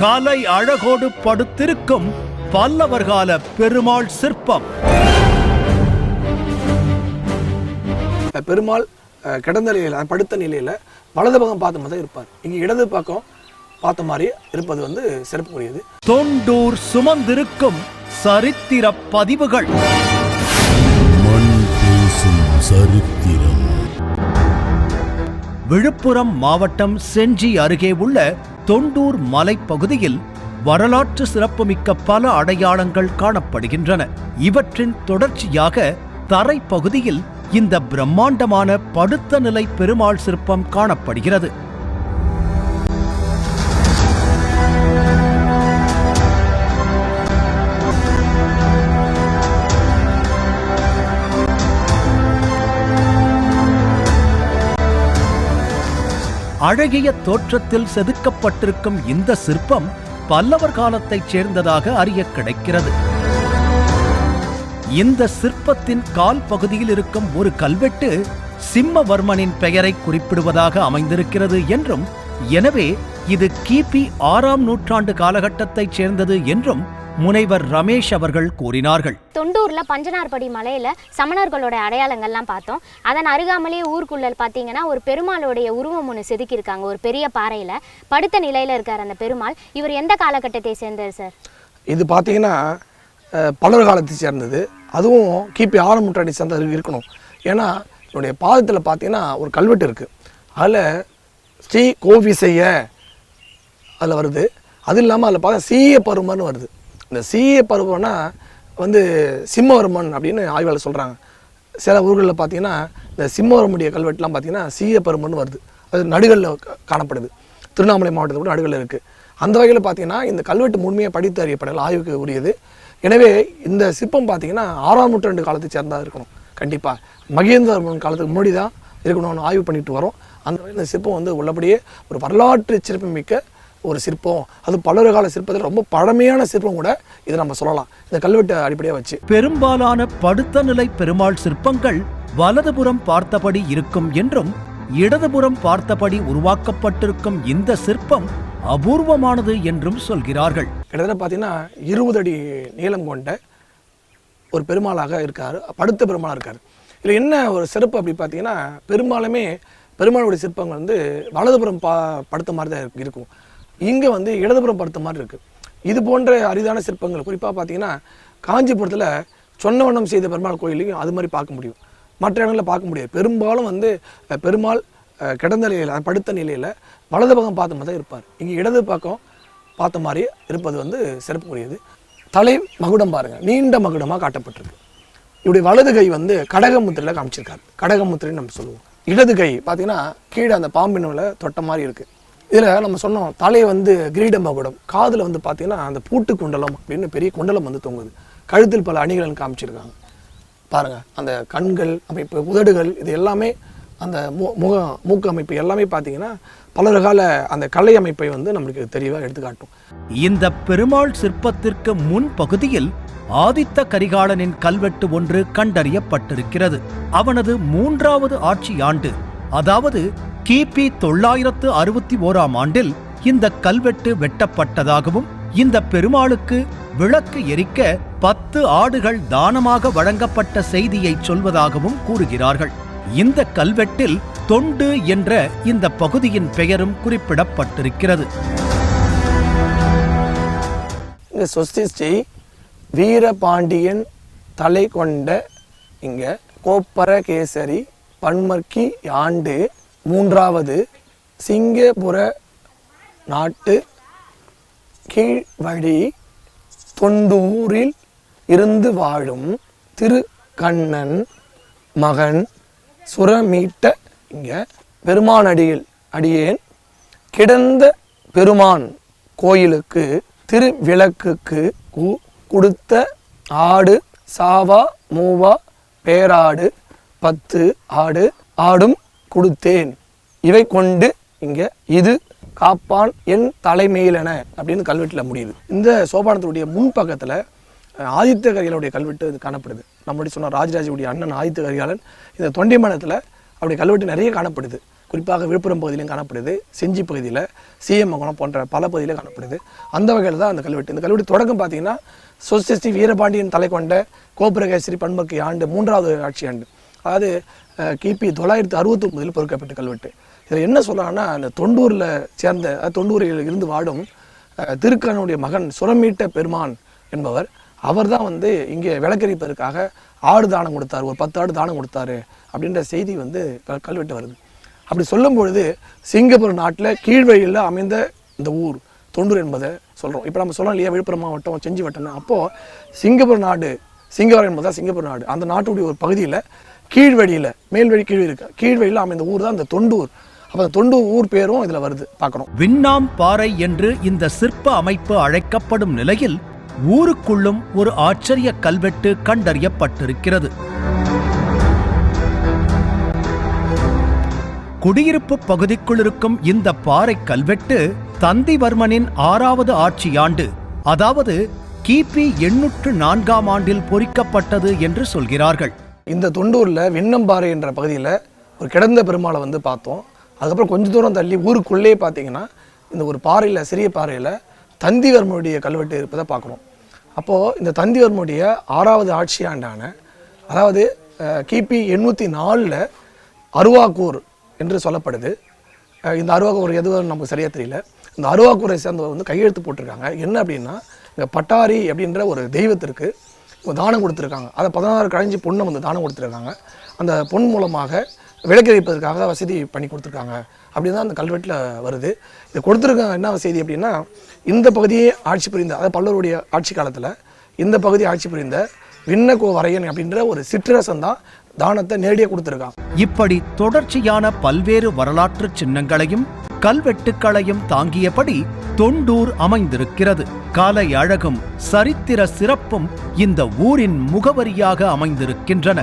கலை அழகோடு படுத்திருக்கும் பல்லவர்கால பெருமாள் சிற்பம். பெருமாள் கிடந்த நிலையில் படுத்த நிலையில் வலது பக்கம் பார்த்த மாதிரி இருப்பார். இங்கே இடது பக்கம் பார்த்த மாதிரி இருப்பது வந்து சிறப்புக்குரியது. தொண்டூர் சுமந்திருக்கும் சரித்திர பதிவுகள். மண் பேசும் சரித்திரம். விழுப்புரம் மாவட்டம் செஞ்சி அருகே உள்ள தொண்டூர் மலைப்பகுதியில் வரலாற்று சிறப்புமிக்க பல அடையாளங்கள் காணப்படுகின்றன. இவற்றின் தொடர்ச்சியாக தரைப்பகுதியில் இந்த பிரம்மாண்டமான படுத்த நிலை பெருமாள் சிற்பம் காணப்படுகிறது. அழகிய தோற்றத்தில் செதுக்கப்பட்டிருக்கும் இந்த சிற்பம் பல்லவர் காலத்தைச் சேர்ந்ததாக அறிய கிடைக்கிறது. இந்த சிற்பத்தின் கால் பகுதியில் இருக்கும் ஒரு கல்வெட்டு சிம்மவர்மனின் பெயரை குறிப்பிடுவதாக அமைந்திருக்கிறது என்றும் எனவே இது கிபி ஆறாம் நூற்றாண்டு காலகட்டத்தைச் சேர்ந்தது என்றும் முனைவர் ரமேஷ் அவர்கள் கூறினார்கள். தொண்டூர்ல பஞ்சனார்படி மலையில சமணர்களோட அடையாளங்கள்லாம் பார்த்தோம். அதன் அருகாமலேயே ஊருக்குள்ள பார்த்தீங்கன்னா ஒரு பெருமாளுடைய உருவம் ஒன்று செதுக்கியிருக்காங்க. ஒரு பெரிய பாறையில படுத்த நிலையில இருக்கார் அந்த பெருமாள். இவர் எந்த காலகட்டத்தை சேர்ந்தவர் சார்? இது பார்த்தீங்கன்னா பல்லவர் காலத்தை சேர்ந்தது. அதுவும் கிபி ஆறாம் நூற்றாண்டை சேர்ந்தது இருக்கணும். ஏன்னா என்னுடைய பாதத்தில் பார்த்தீங்கன்னா ஒரு கல்வெட்டு இருக்குது அதில் ஸ்ரீ கோவிசைய அதில் வருது. அது இல்லாமல் அதில் பார்த்தா சீய பருமன் வருது. இந்த சீய பருவம்னா வந்து சிம்மவர்மன் அப்படின்னு ஆய்வாளர் சொல்கிறாங்க சில ஊர்களில் பார்த்தீங்கன்னா இந்த சிம்மவர்மனுடைய கல்வெட்டுலாம் பார்த்தீங்கன்னா சீய பருமன் வருது. அது நடுகளில் காணப்படுது. திருவண்ணாமலை மாவட்டத்தில் கூட நடுகளில் இருக்குது அந்த வகையில் பார்த்தீங்கன்னா இந்த கல்வெட்டு முழுமையாக படித்து அறியப்படல ஆய்வுக்கு உரியது. எனவே இந்த சிற்பம் பார்த்தீங்கன்னா ஆறாம் நூற்றாண்டு காலத்தை சேர்ந்தா இருக்கணும். கண்டிப்பாக மகேந்திரவர்மன் காலத்துக்கு முன்னாடி தான் இருக்கணும்னு ஆய்வு பண்ணிட்டு வரோம். அந்த வகையில் இந்த சிற்பம் வந்து உள்ளபடியே ஒரு வரலாற்று சிறப்புமிக்க ஒரு சிற்பம் அது பல்லவர் கால சிற்பத்தில் ரொம்ப பழமையான சிற்பம் கூட இதை நம்ம சொல்லலாம். இந்த கல்வெட்டை அடிப்படையாக வச்சு. பெரும்பாலான படுத்த நிலை பெருமாள் சிற்பங்கள் வலதுபுறம் பார்த்தபடி இருக்கும் என்றும் இடதுபுறம் பார்த்தபடி உருவாக்கப்பட்டிருக்கும் இந்த சிற்பம் அபூர்வமானது என்றும் சொல்கிறார்கள். கிட்டத்தட்ட பார்த்தீங்கன்னா இருபது அடி நீளம் கொண்ட ஒரு பெருமாளாக இருக்கார். படுத்த பெருமாளாக இருக்கார். இதில் என்ன ஒரு சிறப்பு அப்படி பார்த்தீங்கன்னா பெரும்பாலுமே பெருமாளுடைய சிற்பங்கள் வந்து வலதுபுறம் பா படுத்த மாதிரி தான் இருக்கு- இருக்கும். இங்கே வந்து இடதுபுறம் படுத்த மாதிரி இருக்குது இது போன்ற அரிதான சிற்பங்கள் குறிப்பாக பார்த்தீங்கன்னா காஞ்சிபுரத்தில் சொன்ன வண்ணம் செய்த பெருமாள் கோயிலையும் அது மாதிரி பார்க்க முடியும். மற்ற இடங்களில் பார்க்க முடியாது. பெரும்பாலும் வந்து பெருமாள் கிடந்த நிலையில் படுத்த நிலையில் வலது பக்கம் பார்த்த மாதிரி தான் இருப்பார். இங்கே இடது பக்கம் பார்த்த மாதிரி இருப்பது வந்து சிறப்புக்குரியது. தலை மகுடம் பாருங்கள் நீண்ட மகுடமாக காட்டப்பட்டிருக்கு. இவருடைய வலது கை வந்து கடகமுத்திரையில் காமிச்சிருக்காரு. கடகமுத்திரைன்னு நம்ம சொல்லுவோம். இடது கை பார்த்தீங்கன்னா கீழே அந்த பாம்பினுள்ள தொட்ட மாதிரி இருக்குது இதில் நம்ம சொன்னோம் தலையை வந்து கிரீட காதில் வந்து பார்த்தீங்கன்னா அந்த பூட்டு குண்டலம் அப்படின்னு பெரிய குண்டலம் வந்து தொங்குது. கழுத்தில் பல அணிகள் காமிச்சிருக்காங்க. பாருங்க அந்த கண்கள் அமைப்பு உதடுகள் இது எல்லாமே அந்த மு முக மூக்கு அமைப்பு எல்லாமே பார்த்தீங்கன்னா பலர் கால அந்த கலை அமைப்பை வந்து நம்மளுக்கு தெளிவாக எடுத்துக்காட்டும். இந்த பெருமாள் சிற்பத்திற்கு முன் பகுதியில் ஆதித்த கரிகாலனின் கல்வெட்டு ஒன்று கண்டறியப்பட்டிருக்கிறது. அவனது மூன்றாவது ஆட்சி ஆண்டு அதாவது கிபி தொள்ளாயிரத்து அறுபத்தி ஓராம் ஆண்டில் இந்த கல்வெட்டு வெட்டப்பட்டதாகவும் இந்த பெருமாளுக்கு விளக்கு எரிக்க பத்து ஆடுகள் தானமாக வழங்கப்பட்ட செய்தியை சொல்வதாகவும் கூறுகிறார்கள். இந்த கல்வெட்டில் தொண்டு என்ற இந்த பகுதியின் பெயரும் குறிப்பிடப்பட்டிருக்கிறது. இந்த சொஸ்திஸ்ரீ வீரபாண்டியன் தலை கொண்ட இங்க கோப்பரகேசரி பன்மர்க்கி ஆண்டு மூன்றாவது சிங்கபுர நாட்டு கீழ்வழி தொண்டூரில் இருந்து வாழும் திருக்கண்ணன் மகன் சுரமீட்ட இங்க பெருமானடியில் அடியேன். கிடந்த பெருமான் கோயிலுக்கு திருவிளக்குக்கு கொடுத்த ஆடு சாவா மூவா பேராடு பத்து ஆடு ஆடும் கொடுத்தேன். இவை கொண்டு இங்கே இது காப்பான் என் தலைமையிலென அப்படின்னு கல்வெட்டில் முடியுது. இந்த சோபானத்துடைய முன்பக்கத்தில் ஆதித்த கரிகாலுடைய கல்வெட்டு இது காணப்படுது. நம்மளுடைய சொன்ன ராஜராஜுடைய அண்ணன் ஆதித்த கரிகாலன் இந்த தொண்டைமானத்தில் அவருடைய கல்வெட்டு நிறைய காணப்படுது. குறிப்பாக விழுப்புரம் பகுதியிலும் காணப்படுது செஞ்சி பகுதியில் சீயமங்கலம் போன்ற பல பகுதியில் காணப்படுது. அந்த வகையில் தான் அந்த கல்வெட்டு. இந்த கல்வெட்டு தொடக்கம் பார்த்தீங்கன்னா சொசஸ்டி வீரபாண்டியன் தலை கொண்ட கோபுரகேசரி பண்புக்கு ஆண்டு மூன்றாவது ஆட்சி ஆண்டு. அதாவது கிபி தொள்ளாயிரத்தி அறுபத்தொம்பதில் பொறுக்கப்பட்ட கல்வெட்டு. இதில் என்ன சொல்லலாம்னா அந்த தொண்டூரில் சேர்ந்த அதாவது தொண்டூரில் இருந்து வாடும் திருக்கனுடைய மகன் சுரமீட்ட பெருமான் என்பவர் அவர் தான் வந்து இங்கே விளக்கரிப்பதற்காக ஆடு தானம் கொடுத்தார் ஒரு பத்து ஆடு தானம் கொடுத்தாரு அப்படின்ற செய்தி வந்து க- கல்வெட்டு வருது. அப்படி சொல்லும் பொழுது சிங்கப்பூர் நாட்டில் கீழ்வழியில் அமைந்த இந்த ஊர் தொண்டூர் என்பதை சொல்கிறோம் இப்போ நம்ம சொல்லலாம் இல்லையா விழுப்புரம் மாவட்டம் செஞ்சி வட்டம் அப்போது சிங்கப்பூர் நாடு சிங்கப்பூர் என்பது தான் சிங்கப்பூர் நாடு. அந்த நாட்டுடைய ஒரு பகுதியில் கீழ்வழியில் மேல்வழி கீழ் இருக்கு? கீழ்வழியில் அமைந்த ஊர் தான் இந்த தொண்டூர். அப்போ தொண்டூர் ஊர் பேரும் இதில் வருது பார்க்குறோம் விண்ணாம் பாறை என்று இந்த சிற்ப அமைப்பு அழைக்கப்படும் நிலையில் ஊருக்குள்ளும் ஒரு ஆச்சரிய கல்வெட்டு கண்டறியப்பட்டிருக்கிறது. குடியிருப்பு பகுதிக்குள் இருக்கும் இந்த பாறை கல்வெட்டு தந்திவர்மனின் ஆறாவது ஆட்சியாண்டு அதாவது கிபி எண்ணூற்று நான்காம் ஆண்டில் பொறிக்கப்பட்டது என்று சொல்கிறார்கள். இந்த தொண்டூரில் விண்ணம்பாறை என்ற பகுதியில் ஒரு கிடந்த பெருமாளை வந்து பார்த்தோம். அதுக்கப்புறம் கொஞ்ச தூரம் தள்ளி ஊருக்குள்ளேயே பார்த்தீங்கன்னா இந்த ஒரு பாறையில் சிறிய பாறையில் தந்திவர்மனுடைய கல்வெட்டு இருப்பதை பார்க்குறோம். அப்போது இந்த தந்திவர்மனுடைய ஆறாவது ஆட்சி ஆண்டான அதாவது கிபி எண்ணூற்றி நாலில் அருவாக்கூர் என்று சொல்லப்படுது. இந்த அருவாக்கூர் எதுவும் நமக்கு சரியாக தெரியல. இந்த அருவாக்கூரை சேர்ந்தவர் வந்து கையெழுத்து போட்டிருக்காங்க. என்ன அப்படின்னா இங்கே பட்டாரி அப்படின்ற ஒரு தெய்வத்திற்கு தானம் கொடுத்துருக்காங்க. அதை பதினாறு கழிஞ்சு பொண்ணை வந்து தானம் கொடுத்துருக்காங்க. அந்த பொன் மூலமாக விளக்கு வைப்பதற்காக வசதி பண்ணி கொடுத்துருக்காங்க. அப்படின்னு தான் அந்த கல்வெட்டில் வருது. இது கொடுத்துருக்க என்ன செய்தி அப்படின்னா இந்த பகுதியே ஆட்சி புரிந்த அதாவது பல்லவருடைய ஆட்சி காலத்தில் இந்த பகுதி ஆட்சி புரிந்த விண்ணகோ வரையன் அப்படின்ற ஒரு சிற்றரசன் தான் தானத்தை நேரடியாக கொடுத்துருக்கான் இப்படி தொடர்ச்சியான பல்வேறு வரலாற்று சின்னங்களையும் கல்வெட்டுக்களையும் தாங்கியபடி தொண்டூர் அமைந்திருக்கிறது. கலை அழகும் சரித்திர சிறப்பும் இந்த ஊரின் முகவரியாக அமைந்திருக்கின்றன.